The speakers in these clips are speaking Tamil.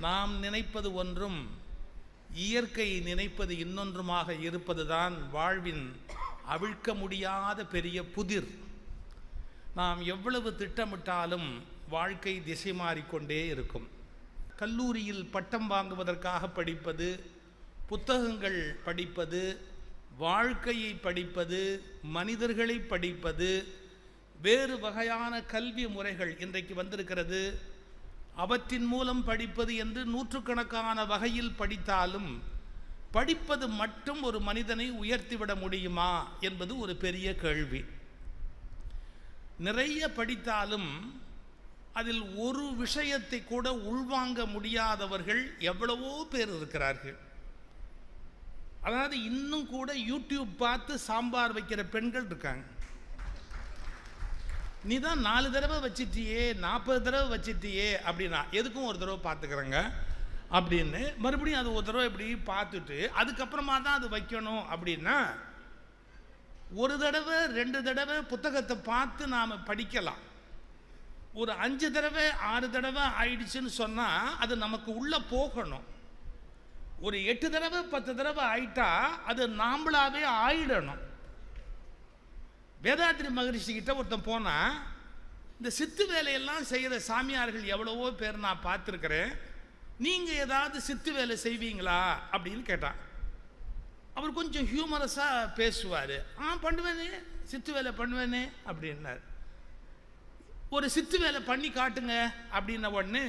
நாம் நினைப்பது ஒன்றும் இயற்கை நினைப்பது இன்னொன்றுமாக இருப்பதுதான் வாழ்வின் அவிழ்க்க முடியாத பெரிய புதிர். நாம் எவ்வளவு திட்டமிட்டாலும் வாழ்க்கை திசை மாறிக்கொண்டே இருக்கும். கல்லூரியில் பட்டம் வாங்குவதற்காக படிப்பது புத்தகங்கள் படிப்பது வாழ்க்கையை படிப்பது மனிதர்களை படிப்பது வேறு வகையான கல்வி முறைகள் இன்றைக்கு வந்திருக்கிறது. அவற்றின் மூலம் படிப்பது என்று நூற்றுக்கணக்கான வகையில் படித்தாலும் படிப்பது மட்டும் ஒரு மனிதனை உயர்த்திவிட முடியுமா என்பது ஒரு பெரிய கேள்வி. நிறைய படித்தாலும் அதில் ஒரு விஷயத்தை கூட உள்வாங்க முடியாதவர்கள் எவ்வளவோ பேர் இருக்கிறார்கள். அதாவது இன்னும் கூட யூடியூப் பார்த்து சாம்பார் வைக்கிற பெண்கள் இருக்காங்க. நீ தான் நாலு தடவை வச்சிட்டியே நாற்பது தடவை வச்சிட்டியே அப்படின்னா எதுக்கும் ஒரு தடவை பார்த்துக்கிறேங்க அப்படின்னு மறுபடியும் அது ஒரு தடவை இப்படி பார்த்துட்டு அதுக்கப்புறமா தான் அது வைக்கணும் அப்படின்னா ஒரு தடவை ரெண்டு தடவை புத்தகத்தை பார்த்து நாம் படிக்கலாம். ஒரு அஞ்சு தடவை ஆறு தடவை ஆயிடுச்சுன்னு சொன்னால் அது நமக்கு உள்ளே போகணும். ஒரு எட்டு தடவை பத்து தடவை ஆயிட்டா அது நாம்பளாவே ஆயிடணும். வேதாத்திரி மகரிஷி கிட்ட ஒருத்தன் போனா இந்த சித்து வேலையெல்லாம் செய்கிற சாமியார்கள் எவ்வளவோ பேர் நான் பார்த்துருக்குறேன் நீங்கள் ஏதாவது சித்து வேலை செய்வீங்களா? அப்படின்னு கேட்டான். அவர் கொஞ்சம் ஹியூமரஸாக பேசுவார். ஆ பண்ணுவேனே சித்து வேலை பண்ணுவேனே அப்படின்னார். ஒரு சித்து வேலை பண்ணி காட்டுங்க அப்படின்ன உடனே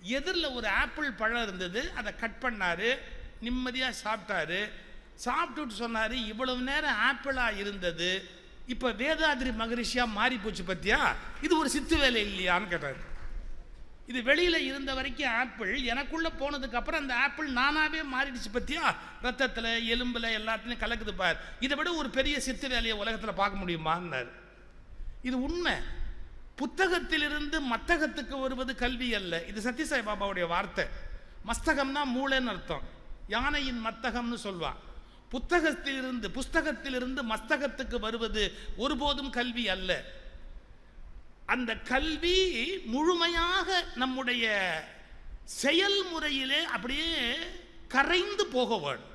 எதிரில் ஒரு ஆப்பிள் பழம் இருந்தது அதை கட் பண்ணார் நிம்மதியாக சாப்பிட்டாரு. சாப்பிட்டுட்டு சொன்னார் இவ்வளவு நேரம் ஆப்பிளாக இருந்தது இப்போ வேதாதிரி மகரிஷியாக மாறி போச்சு பத்தியா? இது ஒரு சித்து வேலை இல்லையான்னு கேட்டார். இது வெளியில் இருந்த வரைக்கும் ஆப்பிள் எனக்குள்ளே போனதுக்கப்புறம் அந்த ஆப்பிள் நானாவே மாறிடுச்சு பத்தியா? ரத்தத்தில் எலும்பில் எல்லாத்துலேயும் கலக்குது பார். இதை விட ஒரு பெரிய சித்து வேலையை உலகத்தில் பார்க்க முடியுமான்னார். இது உண்மை. புத்தகத்திலிருந்து மத்தகத்துக்கு வருவது கல்வி அல்ல. இது சத்யசாய் பாபாவுடைய வார்த்தை. மஸ்தகம்னா மூளைன்னு அர்த்தம். யானையின் மத்தகம்னு சொல்லுவான். புத்தகத்திலிருந்து புஸ்தகத்திலிருந்து மஸ்தகத்துக்கு வருவது ஒருபோதும் கல்வி அல்ல. அந்த கல்வி முழுமையாக நம்முடைய செயல்முறையிலே அப்படியே கரைந்து போக வேண்டும்.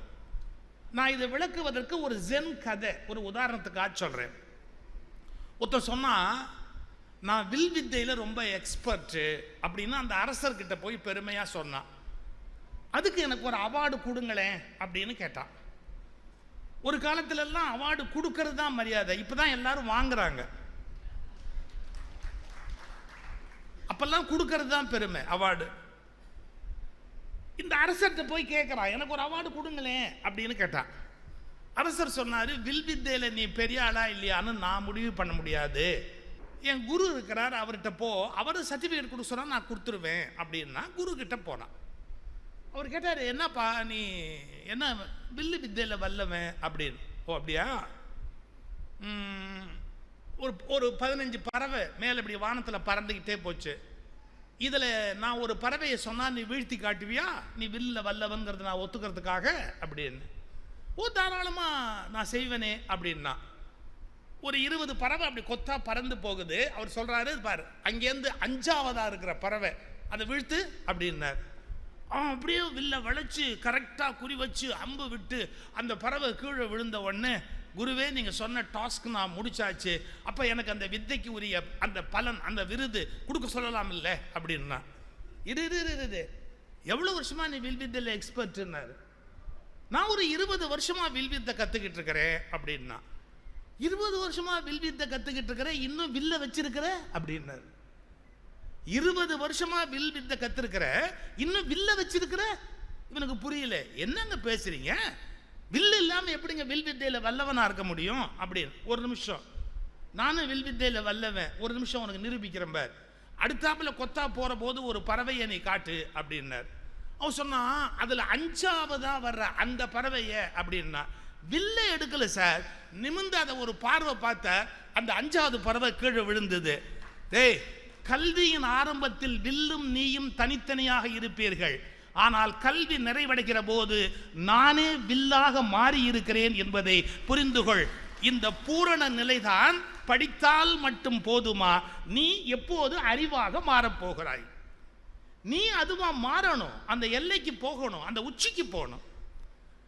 நான் இதை விளக்குவதற்கு ஒரு ஜென் கதை ஒரு உதாரணத்துக்காக சொல்கிறேன் ஒருத்தர் சொன்னால் நான் வில் வித்தையில் ரொம்ப எக்ஸ்பர்ட்டு அப்படின்னு அந்த அரசர்கிட்ட போய் பெருமையாக சொன்னான். அதுக்கு எனக்கு ஒரு அவார்டு கொடுங்களேன் அப்படின்னு கேட்டான். ஒரு காலத்துல எல்லாம் அவார்டு கொடுக்கறது தான் மரியாதை. இப்போ தான் எல்லாரும் வாங்குறாங்க. அப்பெல்லாம் கொடுக்கறது தான் பெருமை அவார்டு. இந்த அரசர்கிட்ட போய் கேட்குறான் எனக்கு ஒரு அவார்டு கொடுங்களேன் அப்படின்னு கேட்டான். அரசர் சொன்னார் வில்வித்தையில் நீ பெரிய ஆளா இல்லையான்னு நான் முடிவு பண்ண முடியாது. என் குரு இருக்கிறார் அவர்கிட்ட போ. அவர் சர்டிஃபிகேட் கொடுக்க சொன்னால் நான் கொடுத்துருவேன் அப்படின்னா குரு கிட்ட போனான். அவர் கேட்டார் என்னப்பா நீ என்ன வில்லு வித்தையில் வல்லவன்? அப்படின்னு. ஓ அப்படியா? ஒரு ஒரு பதினஞ்சு பறவை மேலே இப்படி வானத்தில் பறந்துக்கிட்டே போச்சு. இதில் நான் ஒரு பறவையை சொன்னால் நீ வீழ்த்தி காட்டுவியா? நீ வில்ல வல்லவன்கிறத நான் ஒத்துக்கிறதுக்காக? அப்படின்னு. ஓ தாராளமாக நான் செய்வேனே அப்படின்னா. ஒரு இருபது பறவை அப்படி கொத்தா பறந்து போகுது. அவர் சொல்றாரு பாரு அங்கேருந்து அஞ்சாவதா இருக்கிற பறவை அதை வீழ்த்து அப்படின்னார். அவன் அப்படியே வில்ல வளைச்சு கரெக்டாக குறி வச்சு அம்பு விட்டு அந்த பறவை கீழே விழுந்த உடனே குருவே நீங்கள் சொன்ன டாஸ்க் நான் முடிச்சாச்சு. அப்போ எனக்கு அந்த வித்தைக்கு உரிய அந்த பலன் அந்த விருது கொடுக்க சொல்லலாம் இல்லை? அப்படின்னா இரு இரு இரு, இரு எவ்வளோ வருஷமாக நீ வில்வித்தில் எக்ஸ்பர்ட்னாரு நான் ஒரு இருபது வருஷமாக வில் வித்தை கற்றுக்கிட்டு இருக்கிறேன். அப்படின்னா இருபது வருஷமாக வில் வித்தை கற்றுக்கிட்டு இருக்கிறேன் இன்னும் வில்ல வச்சிருக்கிற? அப்படின்னாரு. இருபது வருஷமா வில் வித்தை கத்திருக்கிற இன்னும் வில்ல வச்சிருக்கிற? இவனுக்கு புரியல. என்னங்க பேசுறீங்க? வில்லு இல்லாம எப்படிங்க வில் வித்தையில வல்லவனா இருக்க முடியும்? அப்படின்னு. ஒரு நிமிஷம். நானும் வில் வித்தையில வல்லவன். ஒரு நிமிஷம் உனக்கு நிரூபிக்கிறேன் பார். அடுத்தாப்புல கொத்தா போற போது ஒரு பறவையை நீ காட்டு அப்படின்னார். அவன் சொன்னான் அதுல அஞ்சாவதா வர்ற அந்த பறவைய அப்படின்னா. வில்ல எடுக்கல சார். நிமிர்ந்து அதை ஒரு பார்வை பார்த்த அந்த அஞ்சாவது பறவை கீழே விழுந்தது. டேய் கல்வியின் ஆரம்பத்தில் வில்லும் நீயும் தனித்தனியாக இருப்பீர்கள். ஆனால் கல்வி நிறைவடைகிற போது நானே வில்லாக மாறி இருக்கிறேன் என்பதை புரிந்து கொள். இந்த பூரண நிலைதான் படித்தால் மட்டும் போதுமா? நீ எப்போது அறிவாக மாறப்போகிறாய்? நீ அதுவா மாறணும். அந்த எல்லைக்கு போகணும். அந்த உச்சிக்கு போகணும்.